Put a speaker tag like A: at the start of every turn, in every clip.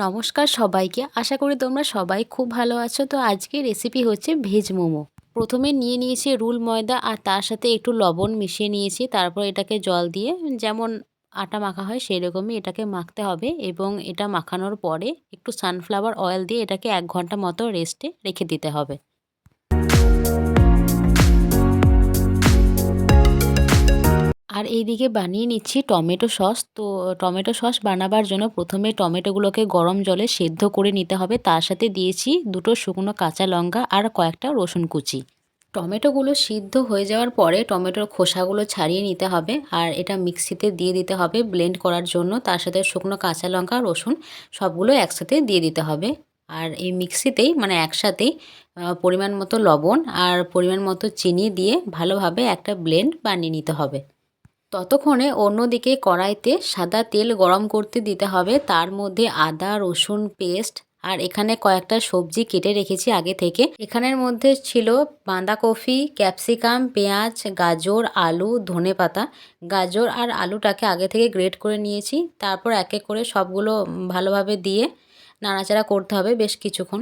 A: নমস্কার সবাইকে। আশা করি তোমরা সবাই খুব ভালো আছো। তো আজকে রেসিপি হচ্ছে ভেজ মোমো। প্রথমে নিয়ে নিয়েছি রুল ময়দা আর তার সাথে একটু লবণ মিশিয়ে নিয়েছি। তারপর এটাকে জল দিয়ে যেমন আটা মাখা হয় সেই রকমই এটাকে মাখতে হবে এবং এটা মাখানোর পরে একটু সানফ্লাওয়ার অয়েল দিয়ে এটাকে এক ঘণ্টা মতো রেস্টে রেখে দিতে হবে। আর এইদিকে বানিয়ে নিচ্ছি টমেটো সস। তো, টমেটো সস বানাবার জন্য প্রথমে টমেটোগুলোকে গরম জলে সেদ্ধ করে নিতে হবে। তার সাথে দিয়েছি দুটো শুকনো কাঁচা লঙ্কা আর কয়েকটা রসুন কুচি। টমেটোগুলো সিদ্ধ হয়ে যাওয়ার পরে টমেটোর খোসাগুলো ছাড়িয়ে নিতে হবে আর এটা মিক্সিতে দিয়ে দিতে হবে ব্লেন্ড করার জন্য। তার সাথে শুকনো কাঁচা লঙ্কা, রসুন সবগুলো একসাথে দিয়ে দিতে হবে। আর এই মিক্সিতেই মানে একসাথেই পরিমাণ মতো লবণ আর পরিমাণ মতো চিনি দিয়ে ভালোভাবে একটা ব্লেন্ড বানিয়ে নিতে হবে। ততক্ষণে অন্যদিকে কড়াইতে সাদা তেল গরম করতে দিতে হবে। তার মধ্যে আদা, রসুন, পেস্ট আর এখানে কয়েকটা সবজি কেটে রেখেছি আগে থেকে। এখানের মধ্যে ছিল বাঁধাকপি, ক্যাপসিকাম, পেঁয়াজ, গাজর, আলু, ধনে পাতা। গাজর আর আলুটাকে আগে থেকে গ্রেট করে নিয়েছি। তারপর এক এক করে সবগুলো ভালোভাবে দিয়ে নাড়াচাড়া করতে হবে বেশ কিছুক্ষণ।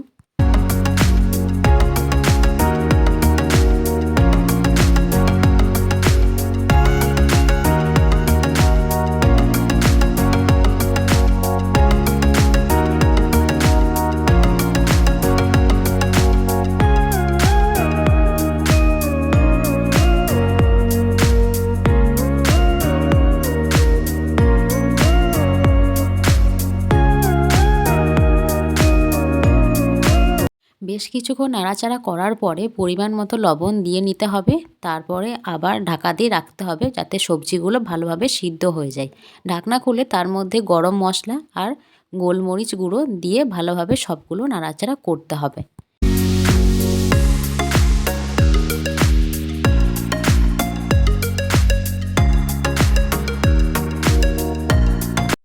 A: বেশ কিছুক্ষণ নাড়াচাড়া করার পরে পরিমাণ মতো লবণ দিয়ে নিতে হবে। তারপরে আবার ঢাকা দিয়ে রাখতে হবে যাতে সবজিগুলো ভালোভাবে সিদ্ধ হয়ে যায়। ঢাকনা খুলে তার মধ্যে গরম মশলা আর গোলমরিচ গুঁড়ো দিয়ে ভালোভাবে সবগুলো নাড়াচাড়া করতে হবে।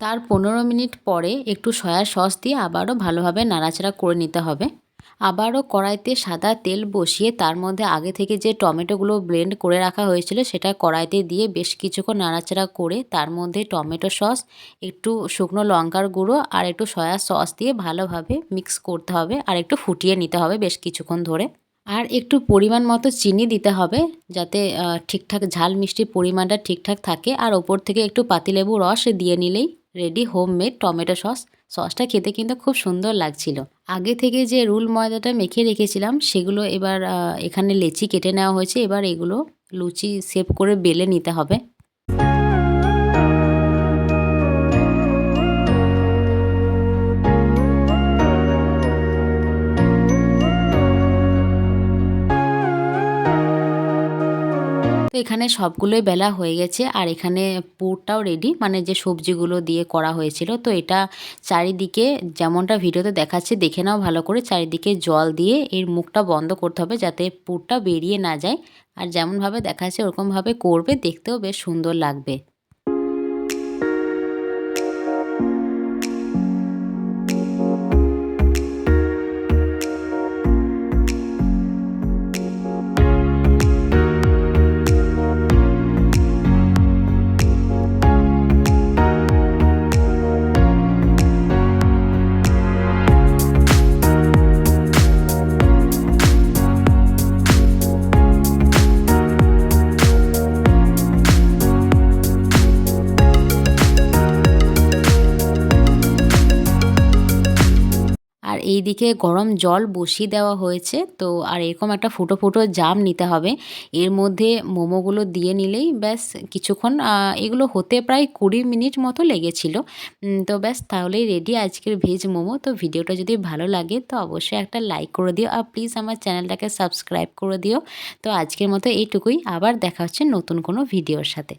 A: তার পনেরো মিনিট পরে একটু সয়া সস দিয়ে আবারও ভালোভাবে নাড়াচাড়া করে নিতে হবে। আবারও কড়াইতে সাদা তেল বসিয়ে তার মধ্যে আগে থেকে যে টমেটোগুলো ব্লেন্ড করে রাখা হয়েছিল সেটা কড়াইতে দিয়ে বেশ কিছুক্ষণ নাড়াচাড়া করে তার মধ্যে টমেটো সস, একটু শুকনো লঙ্কার গুঁড়ো আর একটু সয়া সস দিয়ে ভালোভাবে মিক্স করতে হবে আর একটু ফুটিয়ে নিতে হবে বেশ কিছুক্ষণ ধরে। আর একটু পরিমাণ মতো চিনি দিতে হবে যাতে ঠিকঠাক ঝাল মিষ্টির পরিমাণটা ঠিকঠাক থাকে। আর ওপর থেকে একটু পাতিলেবু রস দিয়ে নিলেই রেডি হোমমেড টমেটো সস। সসটা খেতে কিন্তু খুব সুন্দর লাগছিল। আগে থেকে যে রুল ময়দাটা মেখে রেখেছিলাম, সেগুলো এবার এখানে লেচি কেটে নেওয়া হয়েছে। এবার এগুলো লুচি শেপ করে বেলে নিতে হবে। তো এখানে সবগুলোই বেলা হয়ে গেছে আর এখানে পুরটাও রেডি মানে যে সবজিগুলো দিয়ে করা হয়েছিল। তো এটা চারিদিকে যেমনটা ভিডিওতে দেখাচ্ছে, দেখে নাও ভালো করে। চারিদিকে জল দিয়ে এর মুখটা বন্ধ করতে হবে যাতে পুরটা বেরিয়ে না যায়। আর যেমনভাবে দেখাচ্ছে, ওরকমভাবে করবে, দেখতেও বেশ সুন্দর লাগবে। এই দিকে গরম জল বসিয়ে দেওয়া হয়েছে। তো আর এরকম একটা ফুটো ফুটো জাম নিতে হবে। এর মধ্যে মোমোগুলো দিয়ে নিলেই ব্যাস কিছুক্ষণ এগুলো হতে প্রায় কুড়ি মিনিট মতো লেগেছিল। তো ব্যাস তাহলেই রেডি আজকের ভেজ মোমো। তো ভিডিওটা যদি ভালো লাগে তো অবশ্যই একটা লাইক করে দিও আর প্লিজ আমার চ্যানেলটাকে সাবস্ক্রাইব করে দিও। তো আজকের মতো এইটুকুই। আবার দেখা হচ্ছে নতুন কোনো ভিডিওর সাথে।